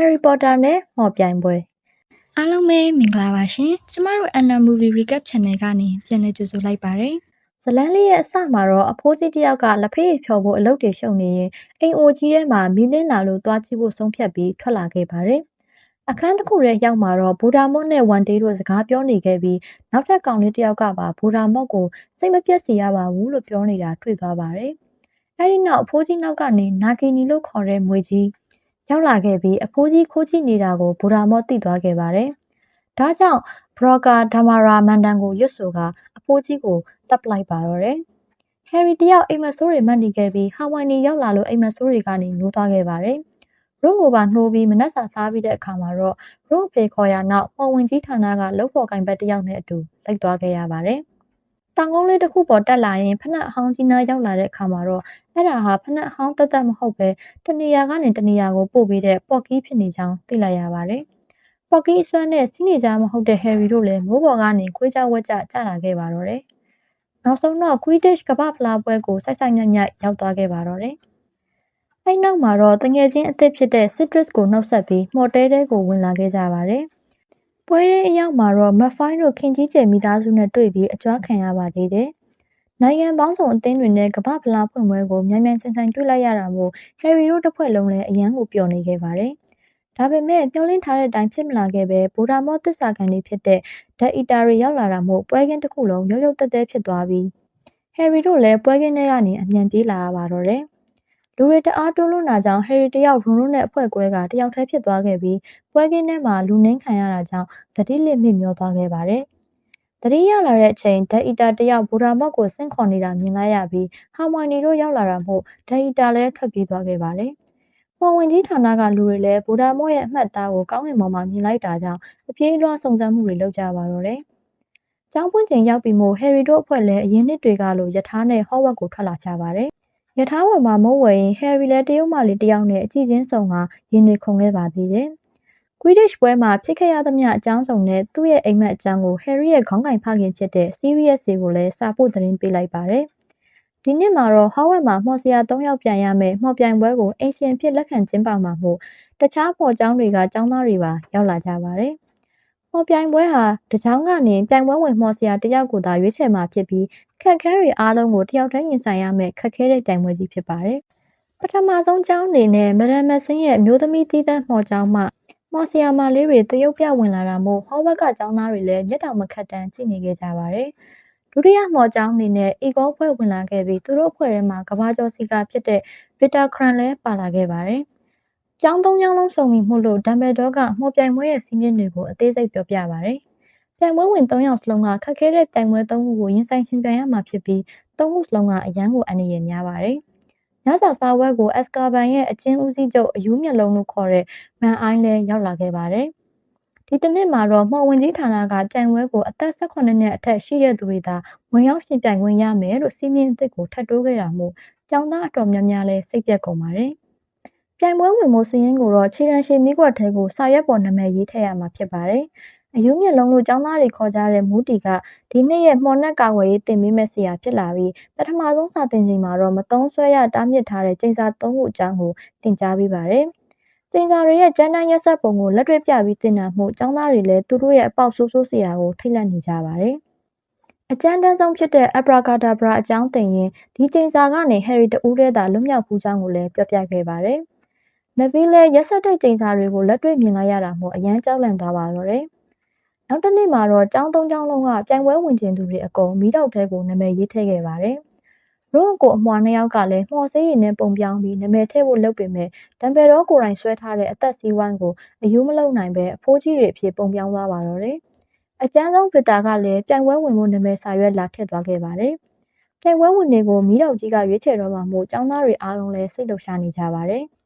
Harry Potter နဲ့မော်ပြိုင်ပွဲအားလုံးပဲမင်္ဂလာပါရှင်ကျမတို့ Anna Movie Recap Channel ကနေပြန်လည်ကြိုဆိုလိုက်ပါတယ်ဇလန်းလေးရဲ့အစမှာတော့အဖိုးကြီးတစ်ယောက်ကလက်ဖေးဖြော်ဖို့အလုပ်တွေရှုပ်နေရင်အိမ်အိုကြီးထဲမှာမီးလင်းလာလို့သွားကြည့်ဖို့ဆုံးဖြတ်ပြီးထွက်လာခဲ့ပါတယ်။အခန်းတစ်ခုထဲရောက်မှာတော့ဘူဒါမော့နဲ့ဝန်ဒေးတို့စကားပြောနေခဲ့ပြီးနောက်ထပ်ကောင်လေးတစ်ယောက်ကပါဘူဒါမော့ကိုစိတ်မပြတ်စေရပါဘူးလို့ပြောနေတာတွေ့သွားပါတယ်။အဲဒီနောက်အဖိုးကြီးနောက်ကနေနာကီနီလို့ခေါ်တဲ့မွေကြီး ရောက်လာခဲ့ပြီးအဖိုးကြီးခိုးကြည့်နေတာကိုဘူဒါမော့သိသွားခဲ့ပါတယ်။ဒါကြောင့်ဘရော့ကာဒါမာရာမန်ဒန်ကိုရွတ်ဆိုကအဖိုးကြီးကိုတပ်ပလိုက်ပါတော့တယ်။ဟယ်ရီတယောက်အိမ်မက်ဆိုးတွေမှတ်နေခဲ့ပြီးဟာဝိုင်နီရောက်လာလို့အိမ်မက်ဆိုးတွေကနေနိုးသွားခဲ့ပါတယ်။ရုံကိုပါနှိုးပြီးမနက်စာစားပြီးတဲ့အခါမှာတော့ရုံဖေခေါ်ရနောက်ပေါ်ဝင်ကြီးဌာနကလှုပ်ဖော်ကင်ဘက်တယောက်နဲ့အတူလိုက်သွားခဲ့ရပါတယ်။ တောင်ကုန်းလေးတစ်ခုပေါ်တက်လာရင်ဖနက်အဟောင်းကြီးနားရောက်လာတဲ့အခါမှာတော့အဲ့ဒါဟာဖနက်အဟောင်းတက်တက်မဟုတ်ပဲတနေရာကနေတနေရာကိုပို့ပေးတဲ့ပေါ့ကီးဖြစ်နေကြောင်းသိလိုက်ရပါတယ်။ပေါ့ကီးအစွမ်းနဲ့စီးနေကြမဟုတ်တဲ့ဟယ်ရီတို့လည်းမိုးပေါ်ကနေခွေးကြဝက်ကြကျလာခဲ့ပါတော့တယ်။နောက်ဆုံးတော့ Quidditch ကမ္ဘာ့ဖလားပွဲကိုဆိုက်ဆိုက်ညံ့ညံ့ရောက်သွားခဲ့ပါတော့တယ်။အဲ့နောက်မှာတော့တငယ်ချင်းအသစ်ဖြစ်တဲ့ Citrus ကိုနှုတ်ဆက်ပြီးမော်တဲတဲကိုဝင်လာခဲ့ကြပါတယ်။ ပွဲရဲအရောက်မှာတော့ Malfoy တို့ခင်ကြီးကျယ်မိသားစုနဲ့တွေ့ပြီးအကြွားခံရပါသေးတယ်။နိုင်ငံပေါင်းစုံအသင်းတွေနဲ့ကမ္ဘာ့ဖလားဖွင့်ပွဲကိုမြန်မြန်ဆန်ဆန်တွေ့လိုက်ရတာမို့ Harry တို့တစ်ဖွဲ့လုံးလည်းအယမ်းကိုပျော်နေခဲ့ပါတယ်။ဒါပေမဲ့မျှော်လင့်ထားတဲ့အတိုင်းဖြစ်မလာခဲ့ပဲဗိုဒါမော့သစ္စာခံတွေဖြစ်တဲ့ဓာတ်အီတာတွေရောက်လာတာမို့ပွဲကင်းတစ်ခုလုံးရုပ်ရုပ်သက်သက်ဖြစ်သွားပြီးဟယ်ရီတို့လည်းပွဲကင်းထဲကနေအမြန်ပြေးလာရပါတော့တယ်။ လူတွေတအားတိုးလွန်းတာကြောင့်ဟယ်ရီတယောက်ရုံရုံနဲ့အဖွဲကွဲကတယောက်တည်းဖြစ်သွားခဲ့ပြီးပွဲကင်းထဲမှာလူနှင်းခံရတာကြောင့်သတိလစ်မိမျောသွားခဲ့ပါတယ်။တတိရလာတဲ့အချိန်ဓာတ်အီတာတယောက်ဘူရာမော့ကိုဆင့်ခေါ်နေတာမြင်လိုက်ရပြီးဟာမိုင်နီတို့ရောက်လာတာမို့ဓာတ်အီတာလည်းထွက်ပြေးသွားခဲ့ပါတယ်။ပေါ်ဝင်ကြီးဌာနကလူတွေလည်းဘူဒါမော့ရဲ့အမှတ်အသားကိုကောင်းကင်ဘုံမှာမြင်လိုက်တာကြောင့်အပြေးလွှားစုံစမ်းမှုတွေလုပ်ကြပါတော့တယ်။ကျောင်းပွင့်ချိန်ရောက်ပြီမို့ဟယ်ရီတို့အဖွဲ့လည်းအရင်နှစ်တွေကလိုယထာနဲ့ဟော့ဝက်ကိုထွက်လာကြပါတယ်။ ယထာဝယ်မှာမုံဝယ်ရင်ဟယ်ရီလည်းတရုတ်မလေးတယောက်နဲ့အကြည့်ချင်းစုံကရင်တွေခုန်ခဲ့ပါသေးတယ်။ Quidditch ပွဲမှာဖြစ်ခဲ့ရသမျှအကြောင်းစုံနဲ့သူ့ရဲ့အိမ်မက်အကြောင်းကို Harry ရဲ့ခေါင်းကင်ဖခင်ဖြစ်တဲ့ Sirius ကိုလည်းစာပို့သတင်းပေးလိုက်ပါတယ်။ဒီနှစ်မှာတော့ Howard မှာမှော်စရာ၃ယောက်ပြန်ရမယ်မှော်ပြိုင်ပွဲကိုအင်ရှင်ဖြစ်လက်ခံကျင်းပမှာမို့တခြားပေါ်ကျောင်းတွေကကျောင်းသားတွေပါရောက်လာကြပါတယ်။ မှော်ပြိုင်ပွဲဟာတကြောင်ကနေပြိုင်ပွဲဝင်မှော်စရာတယောက်ကိုသာရွေးချယ်မှာဖြစ်ပြီးခက်ခဲတွေအားလုံးကိုတယောက်တည်းရင်ဆိုင်ရမယ်ခက်ခဲတဲ့ပြိုင်ပွဲကြီးဖြစ်ပါတယ်။ပထမဆုံးကျောင်းအနေနဲ့မရန်မစင်းရဲ့အမျိုးသမီးသီးသန့်မှော်ကျောင်းမှမော်ဆီယာမာလေးတွေတရုတ်ပြဝင်လာတာမို့ဟောဘက်ကကျောင်းသားတွေလည်းမျက်တောင်မခတ်တန်းကြည့်နေခဲ့ကြပါတယ်။ဒုတိယမော်ကျောင်းအနေနဲ့အီကောဖွဲ့ဝင်လာခဲ့ပြီးသူတို့အဖွဲ့ထဲမှာကဘာကျော်စီကာဖြစ်တဲ့ဗစ်တာခရန်လည်းပါလာခဲ့ပါတယ်။ ကျောင်းသုံးကျောင်းလုံးစုံပြီးမှုလို့ဒမ်ဘယ်ဒေါကမော်ပြိုင်ပွဲရဲ့စီးမြင့်တွေကိုအသေးစိတ်ပြောပြပါတယ်။ပြိုင်ပွဲဝင်၃ယောက်စလုံးကခက်ခဲတဲ့ပြိုင်ပွဲ၃ခုကိုရင်ဆိုင်ရှင်ပြိုင်ရမှာဖြစ်ပြီး၃ခုစလုံးကအရန်ကိုအန္တရာယ်များပါတယ်။ညစာစားပွဲကို Azkaban ရဲ့အကျဉ်းဦးစီးချုပ်အယူးမျက်လုံးလို့ခေါ်တဲ့မန်အိုင်းလည်းရောက်လာခဲ့ပါတယ်။ဒီတစ်နှစ်မှာတော့မှော်ဝင်ကြီးဌာနကပြိုင်ပွဲကိုအသက်18နှစ်အထက်ရှိတဲ့သူတွေသာဝင်ရောက်ရှင်ပြိုင်ခွင့်ရမယ်လို့စီမင်းအသစ်ကိုထပ်တိုးခဲ့တာမို့ကျောင်းသားအတော်များများလည်းစိတ်ပြက်ကုန်ပါတယ်။ ပြိုင်ပွဲဝင်မှုစည်းရင်းကိုတော့ခြေတန်းရှိမိကွက်ထဲကိုစာရွက်ပေါ်နာမည်ရေးထည့်ရမှာဖြစ်ပါတယ်။အယူမျက်လုံးလို့ចောင်းသားတွေခေါ်ကြတဲ့မူတီကဒီနှစ်ရဲ့မော်နက်ကာဝယ်ရေးတင်ပေးမဲ့ဆရာဖြစ်လာပြီးပထမဆုံးစာသင်ချိန်မှာတော့မသုံးဆွဲရတားမြစ်ထားတဲ့ချိန်စာ၃ခုအကြောင်းကိုသင်ကြားပေးပါတယ်။ချိန်စာတွေရဲ့ကျန်းတန်းရက်ဆက်ပုံကိုလက်တွေ့ပြပြီးသင်တာမှုចောင်းသားတွေလည်းသူတို့ရဲ့အပေါက်ဆိုးဆိုးဆရာကိုထိတ်လန့်နေကြပါတယ်။အကျန်းတန်းဆုံးဖြစ်တဲ့ Abracadabra အကြောင်းသင်ရင်ဒီချိန်စာကနေ Harry တဦးတည်းသာလွတ်မြောက်ဖူးကြောင်းကိုလည်းပြောပြခဲ့ပါတယ်။ Neville လည်းရက်ဆက်တဲ့ချိန်စာတွေကိုလက်တွေ့မြင်လိုက်ရတာမို့အယမ်းကြောက်လန့်သွားပါတော့တယ်။နောက်တစ်နေ့မှာတော့ကျောင်းသုံးကျောင်းလုံးကပြိုင်ပွဲဝင်ကျင်သူတွေအကုန်မီးတောက်ထဲကိုနာမည်ရေးထည့်ခဲ့ပါတယ်။ရုံးကိုအမွှာနှစ်ယောက်ကလည်းမှော်ဆေးရည်နဲ့ပုံပြောင်းပြီးနာမည်ထည့်ဖို့လုပ်ပေမဲ့ဒမ်ဘယ်ဒေါကိုယ်တိုင်ဆွဲထားတဲ့အသက်စီးဝိုင်းကိုအယူမလုံနိုင်ပဲအဖိုးကြီးတွေအဖြစ်ပုံပြောင်းသွားပါတော့တယ်။အကျန်းဆုံးဗစ်တာကလည်းပြိုင်ပွဲဝင်မှုနာမည်စာရွက်လာထည့်သွားခဲ့ပါတယ်။ပြိုင်ပွဲဝင်တွေကိုမီးတောက်ကြီးကရွေးချယ်တော့မှမို့ကျောင်းသားတွေအားလုံးလည်းစိတ်လှုပ်ရှားနေကြပါတယ်။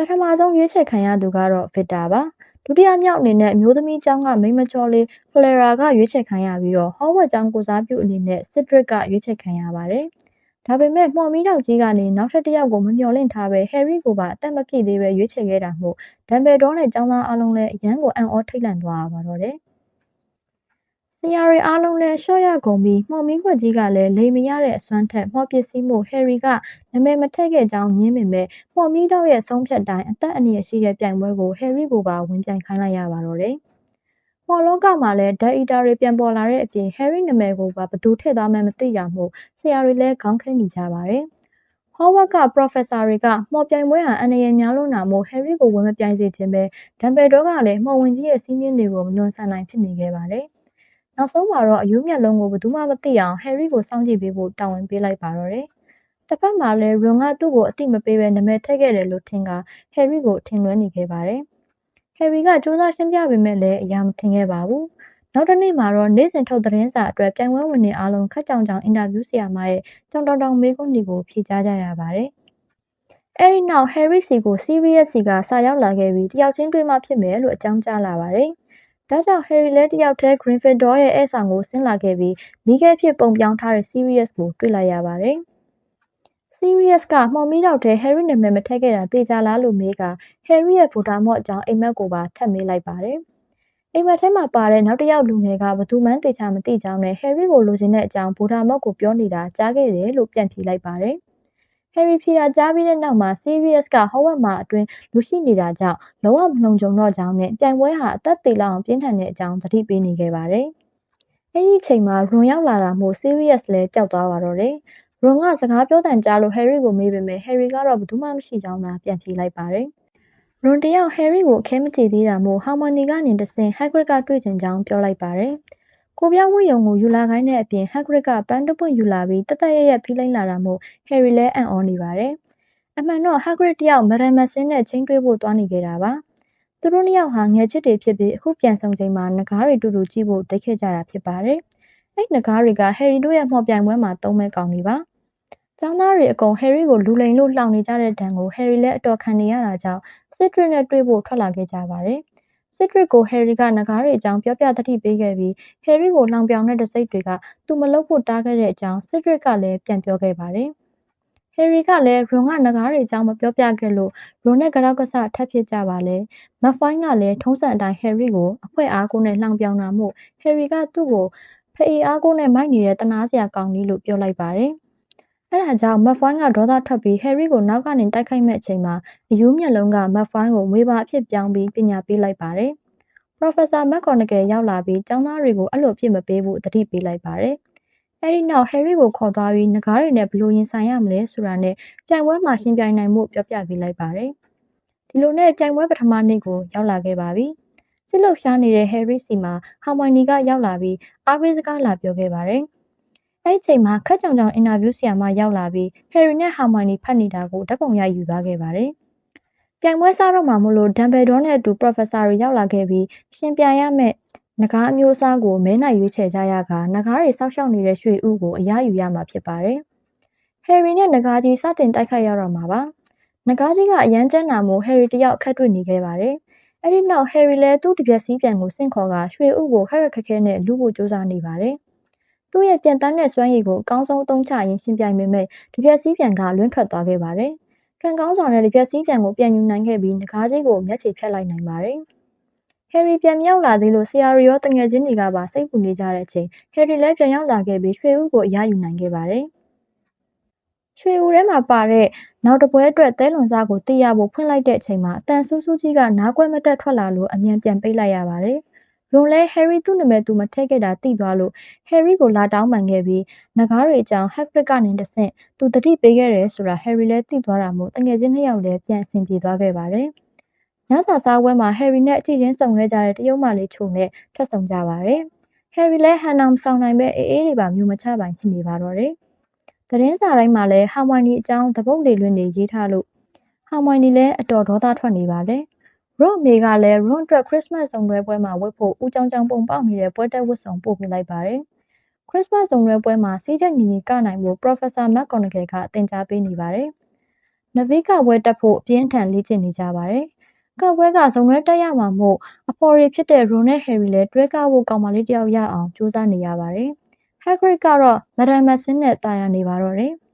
ပထမဆုံးရွေးချယ်ခံရသူကတော့ဗစ်တာပါ။ဒုတိယမြောက်အနေနဲ့အမျိုးသမီးကျောင်းကမိန်းမကျော်လေးဖလဲရာကရွေးချယ်ခံရပြီးတော့ဟောဝက်ကျောင်းကိုစားပြုအနေနဲ့စစ်ဒရစ်ကရွေးချယ်ခံရပါတယ်။ဒါပေမဲ့မှော်မီးတောက်ကြီးကနေနောက်ထပ်တစ်ယောက်ကိုမမျှော်လင့်ထားပဲဟယ်ရီကိုပါအသက်မပြည့်သေးပဲရွေးချယ်ခဲ့တာမို့ဒမ်ဘယ်ဒေါနဲ့ကျောင်းသားအလုံးလည်းအရန်ကိုအံ့ဩထိတ်လန့်သွားပါတော့တယ်။ ဆရာတွေအားလုံးလည်းရှော့ရကုန်ပြီးမှော်မီးခွက်ကြီးကလည်းလိမ်မရတဲ့အစွမ်းထက်မှော်ပစ္စည်းမှုဟယ်ရီကနာမည်မထည့်ခဲ့ကြောင်းညင်းပေမဲ့မှော်မီးတော့ရဲ့ဆုံးဖြတ်တိုင်းအသက်အန္တရာယ်ရှိတဲ့ပြိုင်ပွဲကိုဟယ်ရီကိုပါဝင်ပြိုင်ခိုင်းလိုက်ရပါတော့တယ်။မော်လောကမှာလည်းဓာတ်အီတာတွေပြန်ပေါ်လာတဲ့အပြင်ဟယ်ရီနာမည်ကိုပါဘသူထည့်သွားမှန်းမသိရမှုဆရာတွေလည်းခေါင်းခဲနေကြပါတယ်။ဟောဝါကပရော်ဖက်ဆာတွေကမော်ပြိုင်ပွဲဟာအန္တရာယ်များလို့နာမို့ဟယ်ရီကိုဝင်မပြိုင်စေခြင်းပဲဒမ်ဘယ်ဒေါကလည်းမော်ဝင်ကြီးရဲ့စီးမြင့်တွေကိုမလွန်ဆန်နိုင်ဖြစ်နေခဲ့ပါတယ်။ နောက်ဆုံးမှာတော့အယူးမျက်လုံးကိုဘယ်သူမှမသိအောင်ဟယ်ရီကိုစောင့်ကြည့်ပေးဖို့တာဝန်ပေးလိုက်ပါတော့တယ်။တစ်ဖက်မှာလည်းရွန်ကသူ့ကိုအတိမပေးဘဲနာမည်ထည့်ခဲ့တယ်လို့ထင်ကဟယ်ရီကိုထင်လွဲနေခဲ့ပါတယ်။ဟယ်ရီကစူးစမ်းရှင်းပြပေမဲ့လည်းအရာမထင်ခဲ့ပါဘူး။နောက်တစ်နေ့မှာတော့နေ့စဉ်ထုတ်သတင်းစာအတွက်ပြိုင်ပွဲဝင်နေအားလုံးခက်ကြောင်ကြောင်အင်တာဗျူးဆရာမရဲ့ကြောင်တောင်တောင်မေးခွန်းတွေကိုဖြေကြားကြရပါတယ်။အဲဒီနောက်ဟယ်ရီစီကို Sirius စီကစာရောက်လာခဲ့ပြီးတယောက်ချင်းတွေ့မှဖြစ်မယ်လို့အကြောင်းကြားလာပါတယ်။ ဒါကြောင့် Harry လည်းတယောက်တည်း Gryffindor ရဲ့ဧည့်ဆောင်ကိုဆင်းလာခဲ့ပြီးမိခဲဖြစ်ပုံပြောင်းထားတဲ့ Sirius ကိုတွေ့လိုက်ရပါတယ်။ Sirius ကမှော်မီးတော့တဲ့ Harry နာမည်မထည့်ခဲ့တာသိကြလားလို့မေးက Harry ရဲ့ဗိုလ်ဒါမော့အကြောင်းအိမ်မက်ကိုပါထပ်မေးလိုက်ပါတယ်။အိမ်မက်ထဲမှာပါတဲ့နောက်တစ်ယောက်လူငယ်ကဘသူမှန်းသိချာမသိကြောင်းနဲ့ Harry ကိုလိုချင်တဲ့အကြောင်းဗိုလ်ဒါမော့ကိုပြောနေတာကြားခဲ့တယ်လို့ပြန်ဖြေလိုက်ပါတယ်။ Harry ဖြေတာကြားပြီးတဲ့နောက်မှာ Sirius က Hogwarts မှာအတွင်းလူရှိနေတာကြောင့်လုံးဝမလုံခြုံတော့ကြောင်းနဲ့ပြိုင်ပွဲဟာအသက်သေလောက်အောင်ပြင်းထန်တဲ့အကြောင်းသတိပေးနေခဲ့ပါတယ်။အဲဒီအချိန်မှာ Ron ရောက်လာတာမို့ Sirius လည်းပျောက်သွားပါတော့တယ်။ Ron ကစကားပြောသံကြားလို့ Harry ကိုမေးပေမဲ့ Harry ကတော့ဘယ်သူမှမရှိကြောင်းသာပြန်ဖြေလိုက်ပါတယ်။ Ron တယောက် Harry ကိုအခဲမကြေသေးတာမို့ Hermione ကနေတဆင့် Hagrid ကတွေ့ချင်ကြောင်းပြောလိုက်ပါတယ်။ ကိုပြောင်းဝတ်ရုံကိုယူလာခိုင်းတဲ့အပြင် Hagrid ကပန်းတပွင့်ယူလာပြီးတသက်ရရက်ဖိလိမ့်လာတာမို့ Harry လည်းအံ့ဩနေပါတယ်။အမှန်တော့ Hagrid တယောက်မရန်မစင်းနဲ့ချင်းတွဲဖို့သွားနေကြတာပါ။သူတို့နှစ်ယောက်ဟာငယ်ချစ်တွေဖြစ်ပြီးအခုပြန်ဆုံချိန်မှာငကားတွေတူတူကြည့်ဖို့တိတ်ခဲ့ကြတာဖြစ်ပါတယ်။အဲ့ငကားတွေက Harry တို့ရဲ့မှော်ပြိုင်ပွဲမှာသုံးမဲ့ကောင်တွေပါ။ကျောင်းသားတွေအကုန် Harry ကိုလူလိန်လို့လှောင်နေကြတဲ့ဒဏ်ကို Harry လည်းအတော်ခံနေရတာကြောင့် Cedric နဲ့တွေ့ဖို့ထွက်လာခဲ့ကြပါတယ်။ စစ်ဒရစ်ကိုဟယ်ရီကနဂါးတွေအကြောင်းပြောပြသတိပေးခဲ့ပြီးဟယ်ရီကိုလှောင်ပြောင်တဲ့တစိမ့်တွေကသူမလုပ်ဖို့တားခဲ့တဲ့အကြောင်းစစ်ဒရစ်ကလည်းပြန်ပြောခဲ့ပါတယ်။ဟယ်ရီကလည်းရွန်ကနဂါးတွေအကြောင်းမပြောပြခဲ့လို့ရွန်နဲ့ကြောက်ကဆထပ်ဖြစ်ကြပါလေ။မက်ဖိုင်းကလည်းထုံးစံအတိုင်းဟယ်ရီကိုအဖွဲအားကိုနဲ့လှောင်ပြောင်တာမို့ဟယ်ရီကသူ့ကိုဖအေးအားကိုနဲ့မိုက်နေတဲ့တနာစရာကောင်းကြီးလို့ပြောလိုက်ပါတယ်။ အဲဒါကြောင့်မက်ဖွိုင်းကဒေါသထွက်ပြီးဟယ်ရီကိုနောက်ကနေတိုက်ခိုက်မဲ့အချိန်မှာအယူးမျက်လုံးကမက်ဖွိုင်းကိုမွေးပါအဖြစ်ပြောင်းပြီးပညာပေးလိုက်ပါတယ်။ Professor McGonagall ရောက်လာပြီးကျောင်းသားတွေကိုအဲ့လိုအဖြစ်မပေးဖို့တတိပေးလိုက်ပါတယ်။အဲဒီနောက်ဟယ်ရီကိုခေါ်သွားပြီးငကားတွေနဲ့ဘလို့ရင်ဆိုင်ရမလဲဆိုတာနဲ့ပြိုင်ပွဲမှာရှင်ပြိုင်နိုင်မှုပြောပြပေးလိုက်ပါတယ်။ဒီလိုနဲ့ပြိုင်ပွဲပထမနေ့ကိုရောက်လာခဲ့ပါပြီ။စစ်လှုပ်ရှားနေတဲ့ဟယ်ရီစီမှာဟာမိုင်နီကရောက်လာပြီးအားပေးစကားလာပြောခဲ့ပါတယ်။ အဲ့ဒီချိန်မှာခက်ကြောင်ကြောင်အင်တာဗျူးဆရာမရောက်လာပြီးဟယ်ရီနဲ့ဟာမိုင်နီဖတ်နေတာကိုဓာတ်ပုံရိုက်ယူသွားခဲ့ပါတယ်။ပြိုင်ပွဲစားတော့မှမလို့ဒမ်ဘယ်ဒေါနဲ့အတူပရိုဖက်ဆာတွေရောက်လာခဲ့ပြီးရှင်ပြိုင်ရမယ့်နဂါးအမျိုးအစားကိုမဲနိုင်ရွေးချယ်ကြရကနဂါးတွေစောက်ရှောက်နေတဲ့ရွှေဥကိုအရယူရမှာဖြစ်ပါတယ်။ဟယ်ရီနဲ့နဂါးကြီးစတင်တိုက်ခိုက်ရတော့မှာပါ။နဂါးကြီးကအရန်ကျန်းနာမှုဟယ်ရီတယောက်အခက်တွေ့နေခဲ့ပါတယ်။အဲ့ဒီနောက်ဟယ်ရီလည်းသူ့တပြက်စီးပြန်ကိုစင့်ခေါ်ကရွှေဥကိုခက်ခက်ခက်ခဲနဲ့လူဖို့စူးစမ်းနေပါတယ်။ သူ့ရဲ့ပြန်တန်းတဲ့စွမ်းရည်ကိုအကောင်းဆုံးအသုံးချရင်းရှင်ပြိုင်ပေမဲ့တပြက်စီးပြန်ကလွင့်ထွက်သွားခဲ့ပါတယ်။ကံကောင်းစွာနဲ့တပြက်စီးပြန်ကိုပြန်ယူနိုင်ခဲ့ပြီးငကားကြီးကိုမျက်ခြေဖြတ်လိုက်နိုင်ပါတယ်။ဟယ်ရီပြန်မြောက်လာသေးလို့ဆရာရီရောတငယ်ချင်းတွေကပါစိတ်ပူနေကြတဲ့အချိန်ဟယ်ရီလည်းပြန်ရောက်လာခဲ့ပြီးရွှေဦးကိုအရယူနိုင်ခဲ့ပါတယ်။ရွှေဦးထဲမှာပါတဲ့နောက်တပွဲအတွက်သဲလွန်စားကိုတည်ရဖို့ဖွင့်လိုက်တဲ့အချိန်မှာအတန်ဆူးဆူးကြီးကနားကွက်မတက်ထွက်လာလို့အမြန်ပြန်ပိတ်လိုက်ရပါတယ်။ လွန်လဲဟယ်ရီသူ့နာမည်သူမထည့်ခဲ့တာသိသွားလို့ဟယ်ရီကိုလာတောင်းပန်ခဲ့ပြီးငကားတွေအကြောင်းဟက်ဖရစ်ကနေတဆင့်သူတတိပေးခဲ့တယ်ဆိုတာဟယ်ရီလည်းသိသွားတာမို့တငယ်ချင်းနှစ်ယောက်လည်းပြန်အဆင်ပြေသွားခဲ့ပါတယ်။ညစာစားပွဲမှာဟယ်ရီနဲ့အကြည့်ချင်းဆုံခဲ့ကြတဲ့တရုတ်မလေးချုံနဲ့ထပ်ဆုံကြပါတယ်။ဟယ်ရီလည်းဟန်နာမဆောင်နိုင်ပဲအေးအေးတွေပါမျိုးမချပိုင်ဖြစ်နေပါတော့တယ်။သတင်းစာတိုင်းမှာလည်းဟာမိုင်နီအကြောင်းသပုတ်လေလွင့်နေရေးထားလို့ဟာမိုင်နီလည်းအတော်ဒေါသထွက်နေပါတယ်။ ရော့အမေကလည်းရွန်အတွက်ခရစ်မတ်စုံတွဲပွဲမှာဝတ်ဖို့ဦးကြောင်ကြောင်ပုံပေါက်နေတဲ့ပွဲတက်ဝတ်စုံပို့ပေးလိုက်ပါတယ်။ခရစ်မတ်စုံတွဲပွဲမှာစီးချက်ညီညီကနိုင်ဖို့ Professor McGonagall ကသင်ကြားပေးနေပါတယ်။နဗီကပွဲတက်ဖို့အပြင်းထန်လေ့ကျင့်နေကြပါတယ်။ကပွဲကစုံတွဲတက်ရမှာမို့အဖော်ရီဖြစ်တဲ့ Ron နဲ့ Harry လည်းတွဲကားဖို့ကောင်မလေးတယောက်ရအောင်ကြိုးစားနေရပါတယ်။ Hagrid ကတော့ Madam Maxim နဲ့တာယာနေပါတော့တယ်။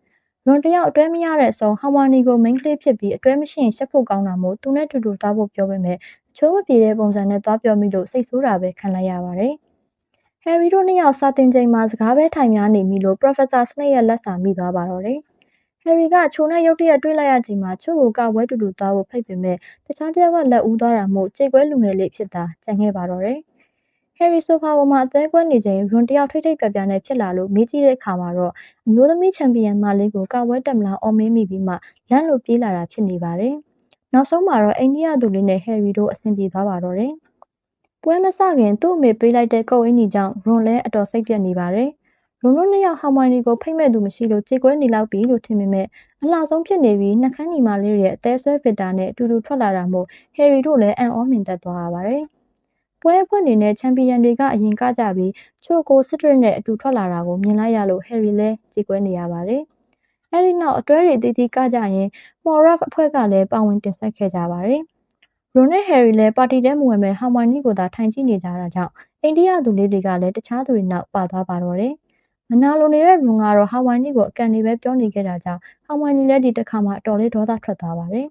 လွန်တယောက်အတွဲမရတဲ့အဆုံးဟာဝါနီကိုမိန်းကလေးဖြစ်ပြီးအတွဲမရှိရင်ရှက်ဖို့ကောင်းတာမို့သူနဲ့တူတူသွားဖို့ပြောပေမဲ့အချိုးမပြေတဲ့ပုံစံနဲ့သွားပြောမိလို့စိတ်ဆိုးတာပဲခံလိုက်ရပါတယ်။ဟယ်ရီတို့နှစ်ယောက်စာတင်ချိန်မှာစကားပဲထိုင်များနေပြီလို့ Professor Snape ရဲ့လက်စာမိသွားပါတော့တယ်။ဟယ်ရီကချိုနဲ့ရုတ်တရက်တွေ့လိုက်ရချိန်မှာချို့ကိုကပွဲတူတူသွားဖို့ဖိတ်ပေမဲ့တခြားတစ်ယောက်ကလက်ဦးသွားတာမို့ကြေကွဲလူငယ်လေးဖြစ်တာကြံခဲ့ပါတော့တယ်။ ဟယ်ရီဆိုဖာပေါ်မှာအသေးကွဲနေချိန်ရွန်တယောက်ထိတ်ထိတ်ပြပြနဲ့ဖြစ်လာလို့မေးကြည့်တဲ့အခါမှာတော့အမျိုးသမီးချန်ပီယံမလေးကိုကပွဲတက်မလားအော်မေးမိပြီးမှလန့်လို့ပြေးလာတာဖြစ်နေပါတယ်။နောက်ဆုံးမှာတော့အိန္ဒိယသူလေးနဲ့ဟယ်ရီတို့အဆင်ပြေသွားပါတော့တယ်။ပွဲမစခင်သူ့အမေပေးလိုက်တဲ့ကုတ်အင်းကြီးကြောင့်ရွန်လဲအတော်စိတ်ပြတ်နေပါတယ်။ရွန်တို့နှစ်ယောက်ဟောင်မိုင်နီကိုဖိတ်မဲ့သူမရှိလို့ကြေကွဲနေလောက်ပြီလို့ထင်ပေမဲ့အလှဆုံးဖြစ်နေပြီးနှကန်းညီမလေးရဲ့အသေးဆွဲဗစ်တာနဲ့အတူတူထွက်လာတာမို့ဟယ်ရီတို့လည်းအံ့ဩမြင်သက်သွားရပါတယ်။ ပွဲအဖွဲ့အနေနဲ့ချန်ပီယံတွေကအရင်ကကြပြီးချိုကိုစစ်ဒရစ်နဲ့အတူထွက်လာတာကိုမြင်လိုက်ရလို့ဟယ်ရီလည်းကြေကွဲနေရပါတယ်။အဲဒီနောက်အတွဲတွေတည်တည်ကကြရင်မော်ရက်အဖွဲ့ကလည်းပါဝင်တင်ဆက်ခဲ့ကြပါတယ်။ရိုနဲ့ဟယ်ရီလည်းပါတီထဲမဝင်ပဲဟောင်မိုင်နီကိုသာထိုင်ကြည့်နေကြတာကြောင့်အိန္ဒိယသူလေးတွေကလည်းတခြားသူတွေနောက်ပါသွားပါတော့တယ်။မနာလိုနေတဲ့ရုံကတော့ဟောင်မိုင်နီကိုအကန်နေပဲပြောနေခဲ့တာကြောင့်ဟောင်မိုင်နီလည်းဒီတစ်ခါမှအတော်လေးဒေါသထွက်သွားပါတယ်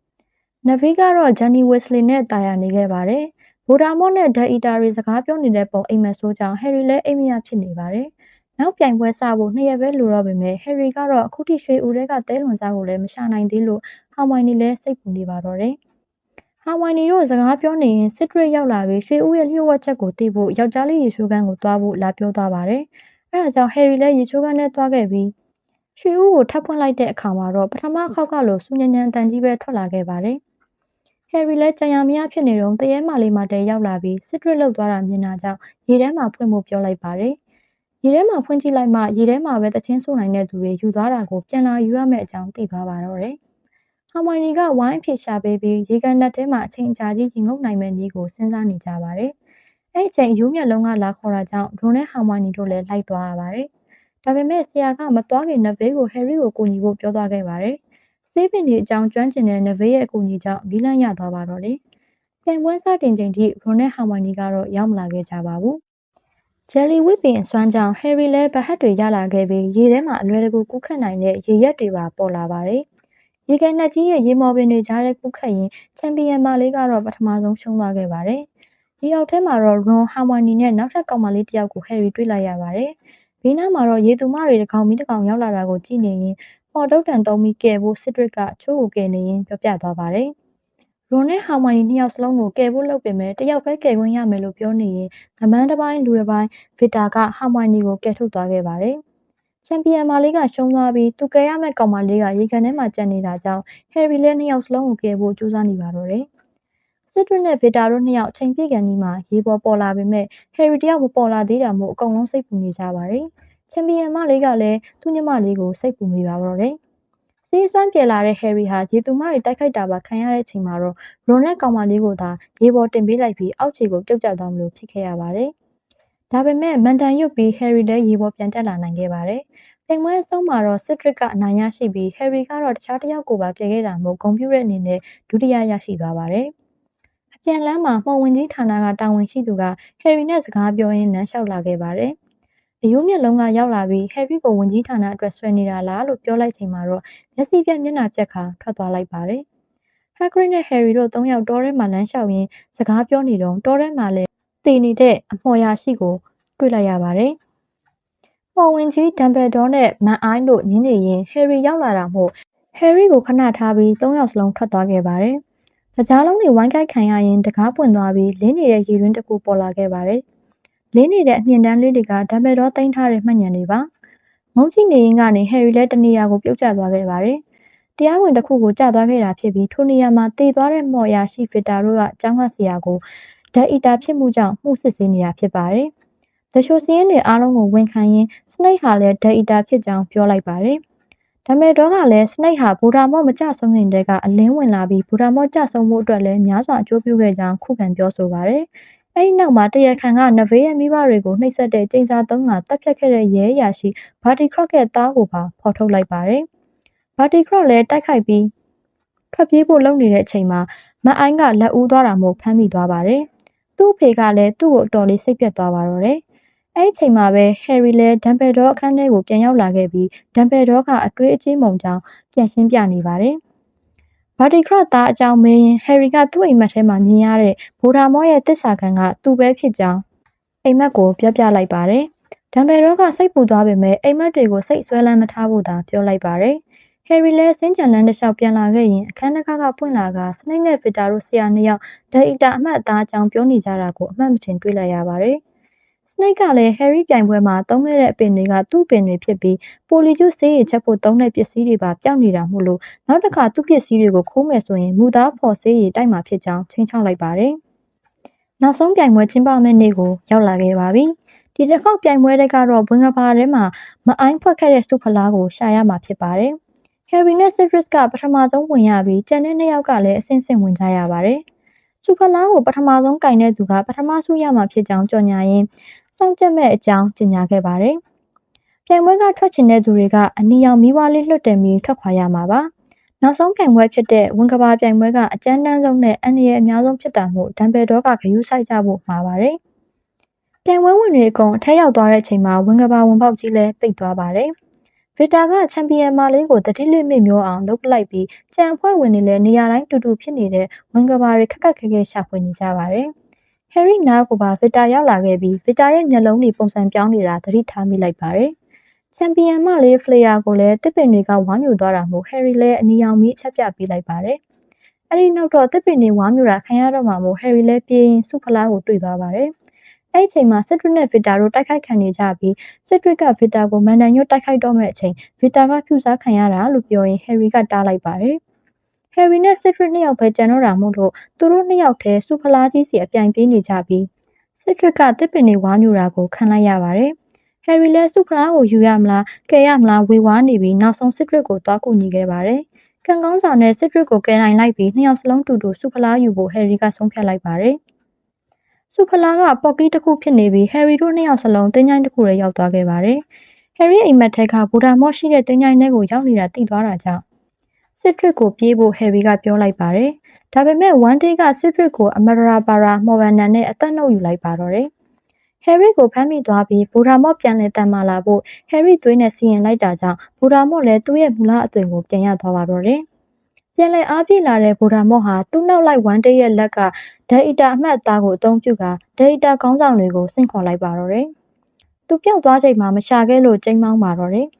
။နဗီကတော့ဂျန်နီဝစ်လီနဲ့တာယာနေခဲ့ပါတယ်။ ဗိုဒါမော့နဲ့ဒက်အီတာတွေစကားပြောနေတဲ့ပုံအိမ်မက်ဆိုးကြောင့်ဟယ်ရီလည်းအိမ်မရဖြစ်နေပါတယ်။နောက်ပြိုင်ပွဲစဖို့နှစ်ရက်ပဲလိုတော့ပေမဲ့ဟယ်ရီကတော့အခုထိရွှေဦးတွေကတဲလွန်စားကိုလည်းမရှာနိုင်သေးလို့ဟောင်မိုင်နီလည်းစိတ်ပူနေပါတော့တယ်။ဟာဝိုင်နီတို့စကားပြောနေရင်စစ်ဒရစ်ရောက်လာပြီးရွှေဦးရဲ့လျှို့ဝှက်ချက်ကိုသိဖို့ယောက်ျားလေးရေချိုးခန်းကိုသွားဖို့လာပြောသွားပါတယ်။အဲဒါကြောင့်ဟယ်ရီလည်းရေချိုးခန်းထဲသွားခဲ့ပြီးရွှေဦးကိုထပ်ဖွင့်လိုက်တဲ့အခါမှာတော့ပထမအခေါက်ကလိုစူညံညံအတန်ကြီးပဲထွက်လာခဲ့ပါတယ်။ ဟယ်ရီလည်းကြံရမရဖြစ်နေတော့တရေမလေးမှတဲရောက်လာပြီးစစ်ဒရစ်လောက်သွားတာမြင်တာကြောင့်ရေထဲမှာဖွင့်ဖို့ပြောလိုက်ပါတယ်။ရေထဲမှာဖွင့်ကြည့်လိုက်မှရေထဲမှာပဲတချင်းဆိုနိုင်တဲ့သူတွေယူသွားတာကိုပြန်လာယူရမယ့်အကြောင်းသိသွားပါတော့တယ်။ဟောင်မိုင်နီကဝိုင်းအဖြစ်ရှာပေးပြီးရေကန်နက်ထဲမှာအချိန်ကြာကြီးရင်ငုပ်နိုင်မဲ့နည်းကိုစဉ်းစားနေကြပါတယ်။အဲ့အချိန်ယူမျက်လုံးကလာခေါ်တာကြောင့်ဒွန်နဲ့ဟောင်မိုင်နီတို့လည်းလိုက်သွားရပါတယ်။ဒါပေမဲ့ဆရာကမသွားခင်နဗေးကိုဟယ်ရီကိုကူညီဖို့ပြောသွားခဲ့ပါတယ်။ စေးပင်ဒီအကြောင်းကျွမ်းကျင်တဲ့နဗေးရဲ့အကူအညီကြောင့်လီလန့်ရသွားပါတော့တယ်။ပြန်ပွဲစတင်ချိန်ထိဒွန်နဲ့ဟောင်မိုင်နီကတော့ရောက်မလာခဲ့ကြပါဘူး။ဂျယ်လီဝစ်ပင်အစွမ်းကြောင့်ဟယ်ရီလည်းဗဟတ်တွေရလာခဲ့ပြီးရေထဲမှာအလွယ်တကူကူးခတ်နိုင်တဲ့ရေရက်တွေပါပေါ်လာပါတယ်။ရေကန်နှက်ကြီးရဲ့ရေမော်ပင်တွေကြားထဲကူးခတ်ရင်ချန်ပီယံမလေးကတော့ပထမဆုံးရှုံးသွားခဲ့ပါတယ်။ဒီအောက်ထဲမှာတော့ရွန်ဟာမိုနီနဲ့နောက်ထပ်ကောင်မလေးတစ်ယောက်ကိုဟယ်ရီတွေ့လိုက်ရပါတယ်။ဘေးနားမှာတော့ရေသူမတွေတစ်ကောင်ပြီးတစ်ကောင်ရောက်လာတာကိုကြည့်နေရင် ပေါ်တုတ်တန်သုံးပြီးကယ်ဖို့စစ်ဒရစ်ကချိုးကိုကယ်နေရင်ပြောပြသွားပါတယ်။ရွန်နဲ့ဟာမိုနီနှစ်ယောက်စလုံးကိုကယ်ဖို့လုပ်ပေမဲ့တယောက်ပဲကယ်ခွင့်ရမယ်လို့ပြောနေရင်ငမန်းတစ်ပိုင်းလူတစ်ပိုင်းဗစ်တာကဟာမိုနီကိုကယ်ထုတ်သွားခဲ့ပါတယ်။ချန်ပီယံမာလေးကရှုံးသွားပြီးသူကယ်ရမယ့်ကောင်မလေးကရေကန်ထဲမှာကျန်နေတာကြောင့်ဟယ်ရီလည်းနှစ်ယောက်စလုံးကိုကယ်ဖို့ကြိုးစားနေပါတော့တယ်။စစ်ဒရစ်နဲ့ဗစ်တာတို့နှစ်ယောက်အချိန်ပြည့်ကန်ဒီမှာရေပေါ်ပေါ်လာပေမဲ့ဟယ်ရီတယောက်မပေါ်လာသေးတာမို့အကုန်လုံးစိတ်ပူနေကြပါတယ်။ ချန်ပီယံမလေးကလည်းသူ့ညီမလေးကိုစိတ်ပူနေပါတော့တယ်။စီးစွမ်းပြေလာတဲ့ဟယ်ရီဟာရေသူမတွေတိုက်ခိုက်တာပါခံရတဲ့အချိန်မှာတော့ရွန်နဲ့ကောင်မလေးကိုသာရေပေါ်တင်ပေးလိုက်ပြီးအောက်ခြေကိုပြုတ်ကျသွားမလို့ဖြစ်ခဲ့ရပါတယ်။ဒါပေမဲ့မန်တန်ရွတ်ပြီးဟယ်ရီလည်းရေပေါ်ပြန်တက်လာနိုင်ခဲ့ပါတယ်။ပိန်မွဲအဆုံးမှာတော့စစ်ဒရစ်ကအနိုင်ရရှိပြီးဟယ်ရီကတော့တခြားတစ်ယောက်ကိုပါကယ်ခဲ့တာမို့ဂုံပြူတဲ့အနေနဲ့ဒုတိယရရှိသွားပါတယ်။အပြန်လမ်းမှာမှုံဝင်ကြီးဌာနကတာဝန်ရှိသူကဟယ်ရီနဲ့စကားပြောရင်းလမ်းလျှောက်လာခဲ့ပါတယ်။ အယိုးမျက်လုံးကရောက်လာပြီးဟယ်ရီကိုဝင်ကြီးဌာနအတွက်ဆွဲနေတာလားလို့ပြောလိုက်ချိန်မှာတော့မျက်စိပြက်မျက်နှာပြက်ခါထွက်သွားလိုက်ပါတယ်။ဟက်ဂရစ်နဲ့ဟယ်ရီတို့သုံးယောက်တောထဲမှာလမ်းလျှောက်ရင်းစကားပြောနေတော့တောထဲမှာလည်းတည်နေတဲ့အမော်ရာရှိကိုတွေ့လိုက်ရပါတယ်။ပေါ်ဝင်ကြီးဒမ်ဘယ်ဒေါနဲ့မန်အိုင်းတို့ညင်းနေရင်ဟယ်ရီရောက်လာတာမို့ဟယ်ရီကိုခဏထားပြီးသုံးယောက်စလုံးထွက်သွားခဲ့ပါတယ်။တကြားလုံးတွေဝိုင်းကိုက်ခံရရင်တကားပွင့်သွားပြီးလင်းနေတဲ့ရေရင်းတစ်ခုပေါ်လာခဲ့ပါတယ်။ လင်းနေတဲ့အမြင့်တန်းလေးတွေကဒမ်ဘယ်ဒေါတင်ထားတဲ့မှတ်ညံတွေပါ။ငုံကြည့်နေရင်ကနေဟယ်ရီလည်းတနေရာကိုပြုတ်ကျသွားခဲ့ပါတယ်။တရားဝင်တစ်ခုကိုကျသွားခဲ့တာဖြစ်ပြီးထိုနေရာမှာတည်သွားတဲ့မော်ယာရှိဖစ်တာတို့ကကျောင်းကဆရာကိုဓာတ်အီတာဖြစ်မှုကြောင့်မှုစစ်ဆေးနေတာဖြစ်ပါတယ်။။တချို့စည်းရင်းတွေအားလုံးကိုဝန်ခံရင်းစနိတ်ဟာလည်းဒက်အီတာဖြစ်ကြောင်းပြောလိုက်ပါတယ်။ဒါမဲ့တော့ကလည်းစနိတ်ဟာဘူရာမော့မကြဆုံးခင်တည်းကအလင်းဝင်လာပြီးဘူရာမော့ကြဆုံးမှုအတွက်လည်းများစွာအကျိုးပြုခဲ့ကြောင်းခုခံပြောဆိုပါတယ်။ အဲဒီနောက်မှာတရခန်ကနဗေးရဲ့မိဘတွေကိုနှိပ်စက်တဲ့ကျင်းစာသုံးကတပ်ဖြတ်ခဲ့တဲ့ရဲအရာရှိဘာတီခရော့ရဲ့သားကိုပါဖော်ထုတ်လိုက်ပါတယ်။ဘာတီခရော့လည်းတိုက်ခိုက်ပြီးထွက်ပြေးဖို့လုပ်နေတဲ့အချိန်မှာမအိုင်းကလက်ဦးသွားတာမို့ဖမ်းမိသွားပါတယ်။သူ့ဖေကလည်းသူ့ကိုအတော်လေးစိတ်ပြတ်သွားပါတော့တယ်။အဲဒီအချိန်မှာပဲဟယ်ရီလည်းဒမ်ဘယ်ဒေါအခန်းထဲကိုပြန်ရောက်လာခဲ့ပြီးဒမ်ဘယ်ဒေါကအတွေးအကျဉ်းပုံကြောင့်ပြန်ရှင်းပြနေပါတယ်။ ဘာတီခရသားအကြောင်းမေးရင်ဟယ်ရီကသူ့အိမ်မက်ထဲမှာမြင်ရတဲ့ဗိုဒါမော့ရဲ့တစ္ဆာခံကသူ့ပဲဖြစ်ကြောင်းအိမ်မက်ကိုပြောပြလိုက်ပါတယ်။ဒမ်ဘယ်ရောကစိတ်ပူသွားပေမဲ့အိမ်မက်တွေကိုစိတ်ဆွဲလန်းမထားဖို့သာပြောလိုက်ပါတယ်။ဟယ်ရီလည်းစင်ကြံလန်းတစ်လျှောက်ပြန်လာခဲ့ရင်အခန်းတစ်ခါကပွင့်လာကစနိတ်နဲ့ဗီတာတို့ဆရာနှစ်ယောက်ဒိတ်တာအမှတ်အသားအကြောင်းပြောနေကြတာကိုအမှတ်မထင်တွေ့လိုက်ရပါတယ်။စ နိတ်ကလည်းဟယ်ရီပြိုင်ပွဲမှာသုံးခဲ့တဲ့အပင်တွေကသူ့ပင်တွေဖြစ်ပြီးပိုလီကျူဆေးရည်ချက်ဖို့သုံးတဲ့ပစ္စည်းတွေပါပျောက်နေတာမို့လို့နောက်တစ်ခါသူ့ပစ္စည်းတွေကိုခိုးမယ်ဆိုရင်မူသားဖော်ဆေးရည်တိုက်မှာဖြစ်ကြောင်းချင်းချောက်လိုက်ပါတယ်။နောက်ဆုံးပြိုင်ပွဲကျင်းပမယ့်နေ့ကိုရောက်လာခဲ့ပါပြီ။ဒီတစ်ခေါက်ပြိုင်ပွဲတွေကတော့ဘွင်ကဘာထဲမှာမအိုင်းဖွက်ခဲ့တဲ့စုဖလားကိုရှာရမှာဖြစ်ပါတယ်။ Harry နဲ့ Cedric ကပထမဆုံးဝင်ရပြီးကျန်တဲ့နှစ်ယောက်ကလည်းအဆင့်ဆင့်ဝင်ကြရပါတယ်။စုဖလားကိုပထမဆုံးကင်တဲ့သူကပထမဆုရမှာဖြစ်ကြောင်းကြော်ညာရင်း စောင့်ကြက်မဲ့အကြောင်းကြေညာခဲ့ပါတယ်။ပြိုင်ပွဲကထွက်ချင်တဲ့သူတွေကအနီရောင်မီးဝါးလေးလွှတ်တင်ပြီးထွက်ခွာရမှာပါ။နောက်ဆုံးပြိုင်ပွဲဖြစ်တဲ့ဝင်ကဘာပြိုင်ပွဲကအကြမ်းတမ်းဆုံးနဲ့အန္တရာယ်အများဆုံးဖြစ်တာမို့ဒမ်ဘယ်ဒေါကဂရုစိုက်ကြဖို့မှာပါတယ်။ပြိုင်ပွဲဝင်တွေအကုန်အထက်ရောက်သွားတဲ့အချိန်မှာဝင်ကဘာဝင်ပေါက်ကြီးလည်းပိတ်သွားပါတယ်။ဗီတာကချန်ပီယံမာလေးကိုတတိလိမစ်မျိုးအောင်လုပ်ပလိုက်ပြီးကြံအဖွဲ့ဝင်တွေလည်းနေရာတိုင်းတူတူဖြစ်နေတဲ့ဝင်ကဘာတွေခက်ခက်ခဲခဲရှာဖွေနေကြပါတယ်။ ဟယ်ရီနားကိုပါဗီတာရောက်လာခဲ့ပြီးဗီတာရဲ့မျက်လုံးတွေပုံစံပြောင်းနေတာသတိထားမိလိုက်ပါတယ်။ချန်ပီယံမလေးဖလေယာကိုလည်းတစ်ပင်တွေကဝမ်းမြူသွားတာမို့ဟယ်ရီလည်းအနီရောင်မီးအချက်ပြပေးလိုက်ပါတယ်။အဲ့ဒီနောက်တော့တစ်ပင်တွေဝမ်းမြူတာခံရတော့မှမို့ဟယ်ရီလည်းပြေးရင်စုဖလားကိုတွေ့သွားပါတယ်။အဲ့ဒီအချိန်မှာစစ်ဒရစ်နဲ့ဗီတာတို့တိုက်ခိုက်ခံနေကြပြီးစစ်ဒရစ်ကဗီတာကိုမန်ဒန်ညွတ်တိုက်ခိုက်တော့မဲ့အချိန်ဗီတာကဖြူစားခံရတာလို့ပြောရင်ဟယ်ရီကတားလိုက်ပါတယ်။ ဟယ်ရီနဲ့စစ်ဒရစ်နှစ်ယောက်ပဲကြံတော့တာမို့လို့သူတို့နှစ်ယောက်တည်းစုဖလားကြီးစီအပြိုင်ပေးနေကြပြီးစစ်ဒရစ်ကတစ်ပင်တွေဝါညူတာကိုခံလိုက်ရပါတယ်။ဟယ်ရီလည်းစုဖလားကိုယူရမလားကယ်ရမလားဝေဝါးနေပြီးနောက်ဆုံးစစ်ဒရစ်ကိုသွားကူညီခဲ့ပါတယ်။ခံကောင်းဆောင်နဲ့စစ်ဒရစ်ကိုကယ်နိုင်လိုက်ပြီးနှစ်ယောက်စလုံးတူတူစုဖလားယူဖို့ဟယ်ရီကဆုံးဖြတ်လိုက်ပါတယ်။စုဖလားကပေါ့ကီတစ်ခုဖြစ်နေပြီးဟယ်ရီတို့နှစ်ယောက်စလုံးတင်းချိုင်းတစ်ခုထဲရောက်သွားခဲ့ပါတယ်။ဟယ်ရီအိမ်မက်ထဲကဘူဒါမော့ရှိတဲ့တင်းချိုင်းထဲကိုရောက်နေတာသိသွားတာကြောင့် စစ်ဒရစ်ကိုပြေးဖို့ဟယ်ရီကပြောလိုက်ပါတယ်။ဒါပေမဲ့ဝန်ဒေးကစစ်ဒရစ်ကိုအမရာပါရာမော်ဗန်နန်နဲ့အသက်နှုတ်ယူလိုက်ပါတော့တယ်။ဟယ်ရီကိုဖမ်းမိသွားပြီးဘူဒါမော့ပြန်လည်တန်မာလာဖို့ဟယ်ရီသွေးနဲ့စီရင်လိုက်တာကြောင့်ဘူဒါမော့လည်းသူ့ရဲ့မူလအသွင်ကိုပြန်ရသွားပါတော့တယ်။ပြန်လည်အားပြည့်လာတဲ့ဘူဒါမော့ဟာသူ့နောက်လိုက်ဝန်ဒေးရဲ့လက်ကဒက်အီတာအမှတ်အသားကိုအသုံးပြုကာဒက်အီတာခေါင်းဆောင်တွေကိုဆင့်ခေါ်လိုက်ပါတော့တယ်။သူပြောက်သွားချိန်မှာမရှာခဲ့လို့ကျိမ်းမောင်းပါတော့တယ်။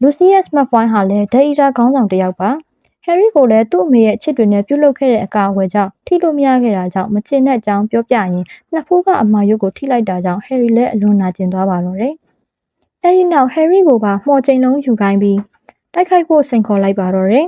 လူစီယက်မက်ဖွိုင်းဟာလည်းဒက်အီတာခေါင်းဆောင်တစ်ယောက်ပါ။ဟယ်ရီကိုလည်းသူ့အမေရဲ့အချစ်တွေနဲ့ပြုတ်လုခဲ့တဲ့အကာအကွယ်ကြောင့်ထိလို့မရခဲ့တာကြောင့်မချင်တဲ့အကြောင်းပြောပြရင်နှစ်ဖူးကအမာရုပ်ကိုထိလိုက်တာကြောင့်ဟယ်ရီလည်းအလွန်နာကျင်သွားပါတော့တယ်။အဲဒီနောက်ဟယ်ရီကိုပါမှော်ချိန်လုံးယူခိုင်းပြီးတိုက်ခိုက်ဖို့စိန်ခေါ်လိုက်ပါတော့တယ်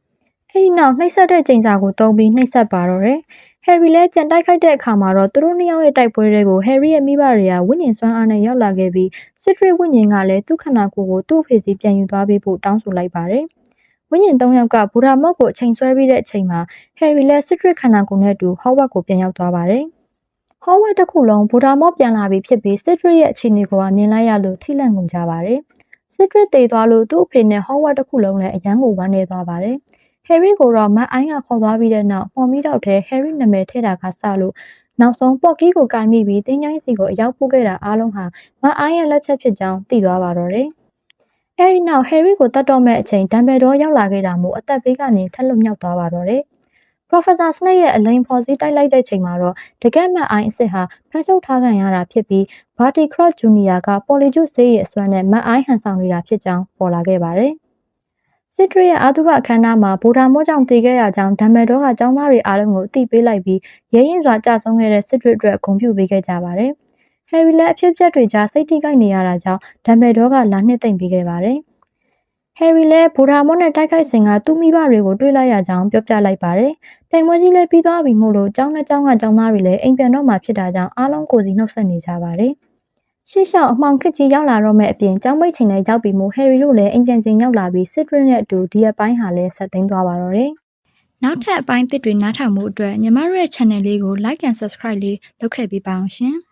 ။အဲဒီနောက်နှိပ်စက်တဲ့ချိန်စာကိုတုံးပြီးနှိပ်စက်ပါတော့တယ်။ ဟယ်ရီလည်းကြံတိုက်ခိုက်တဲ့အခါမှာတော့သူတို့နှစ်ယောက်ရဲ့တိုက်ပွဲတွေကိုဟယ်ရီရဲ့မိဘတွေကဝိညာဉ်စွမ်းအားနဲ့ရောက်လာခဲ့ပြီးစစ်ထရစ်ဝိညာဉ်ကလည်းသူ့ခန္ဓာကိုယ်ကိုသူ့အဖေစီပြန်ယူသွားပေးဖို့တောင်းဆိုလိုက်ပါတယ်။ဝိညာဉ်၃ယောက်ကဘူရာမော့ကိုအချိန်ဆွဲပြီးတဲ့အချိန်မှာဟယ်ရီလည်းစစ်ထရစ်ခန္ဓာကိုယ်နဲ့အတူဟော့ဝတ်ကိုပြန်ရောက်သွားပါတယ်။ဟော့ဝတ်တစ်ခုလုံးဘူရာမော့ပြန်လာပြီးဖြစ်ပြီးစစ်ထရစ်ရဲ့အခြေအနေကိုမြင်လိုက်ရလို့ထိတ်လန့်ကုန်ကြပါတယ်။စစ်ထရစ်တေသွားလို့သူ့အဖေနဲ့ဟော့ဝတ်တစ်ခုလုံးလည်းအရန်ကိုဝမ်းနေသွားပါတယ်။ ဟယ်ရီကိုတော့မတ်အိုင်းကခေါ်သွားပြီးတဲ့နောက်မော်မီတော့ထဲဟယ်ရီနာမည်ထည့်တာကစလို့နောက်ဆုံးပေါ့ကီကိုကင်မိပြီးတင်းချိုင်းစီကိုအရောက်ပို့ခဲ့တာအားလုံးဟာမတ်အိုင်းရဲ့လက်ချက်ဖြစ်ကြောင်းသိသွားပါတော့တယ်။အဲဒီနောက်ဟယ်ရီကိုတတ်တော့မဲ့အချိန်ဒမ်ဘယ်ဒေါရောက်လာခဲ့တာမို့အသက်ဘေးကနေထက်လွတ်မြောက်သွားပါတော့တယ်။ Professor Snape ရဲ့အလိန်ဖော်စည်းတိုက်လိုက်တဲ့ချိန်မှာတော့တကက်မတ်အိုင်းအစ်စ်ဟာဖမ်းချုပ်ထားခံရတာဖြစ်ပြီး Barty Crouch Jr. က Polyjuice ဆေးရဲ့အစွမ်းနဲ့မတ်အိုင်းဟန်ဆောင်နေတာဖြစ်ကြောင်းပေါ်လာခဲ့ပါတယ်။ စစ်ဒရစ်ရဲ့အာသုဘအခမ်းအနားမှာဗိုလ်ဒါမော့ကြောင့်တည်ခဲ့ရကြောင်းဒမ်ဘယ်ဒေါကကျောင်းသားတွေအားလုံးကိုအသိပေးလိုက်ပြီးရဲရင်စွာကြာဆုံးခဲ့တဲ့စစ်ဒရစ်အတွက်ဂုဏ်ပြုပေးခဲ့ကြပါတယ်။ဟယ်ရီလည်းအဖြစ်အပျက်တွေကြားစိတ်ထိခိုက်နေရတာကြောင့်ဒမ်ဘယ်ဒေါကလာနှစ်သိမ့်ပေးခဲ့ပါတယ်။ဟယ်ရီလည်းဗိုလ်ဒါမော့နဲ့တိုက်ခိုက်စဉ်ကသူ့မိဘတွေကိုတွေ့လိုက်ရကြောင်းပြောပြလိုက်ပါတယ်။တိုင်မွေးကြီးလည်းပြီးသွားပြီမို့လို့ကျောင်းနဲ့ကျောင်းကကျောင်းသားတွေလည်းအိမ်ပြန်တော့မှဖြစ်တာကြောင့်အားလုံးကိုစီနှုတ်ဆက်နေကြပါတယ်။ ရှေ့လျှောက်အမှောင်ခစ်ကြီးရောက်လာတော့မဲ့အပြင်ကျောင်းပိတ်ချိန်လည်းရောက်ပြီမို့ဟယ်ရီတို့လည်းအိမ်ကြံချင်းရောက်လာပြီးစစ်ဒရစ်နဲ့အတူဒီအပိုင်းဟာလည်းဆက်သိမ်းသွားပါတော့တယ်။နောက်ထပ်အပိုင်းသစ်တွေနားထောင်မှုအတွက်ညီမတို့ရဲ့ channel လေးကို like and subscribe လေးလုပ်ခဲ့ပေးပါအောင်ရှင်။